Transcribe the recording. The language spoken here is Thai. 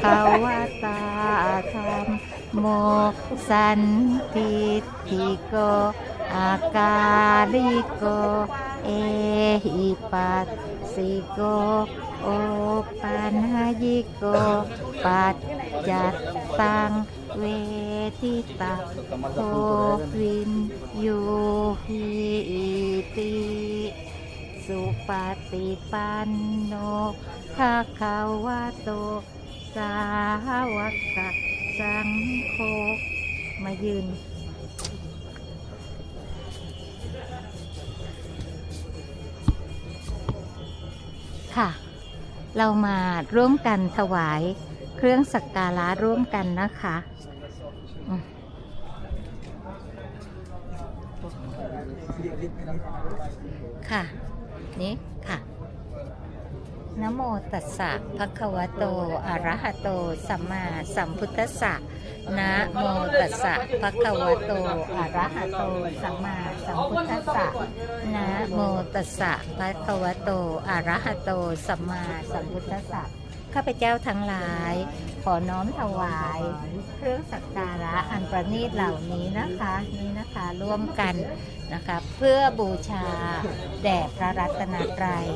ภาวตาธรรมโมสันติติโกอาการิโก เอหิปัสสิโก โอปัญญิโก ปัจจัตตังเวทิตาโควินยูหิติสุปฏิปันโนภาคาวะโต สาวกสังโฆมายืน ค่ะ เรามาร่วมกันถวายเครื่องสักการะร่วมกันนะคะค่ะ นี่ค่ะ นะโมตัสสะภะคะวะโต อะระหะโต สัมมาสัมพุทธัสสะนะโมตัสสะภะคะวะโต อะระหะโต สัมมาสัมพุทธัสสะนะโมตัสสะภะคะวะโต อะระหะโต สัมมาสัมพุทธัสสะ ข้าพเจ้าทั้งหลาย ขอน้อมถวาย เครื่องสักการะอันประณีตเหล่านี้นะคะ นี่นะคะร่วมกันนะคะ เพื่อบูชาแด่พระรัตนตรัย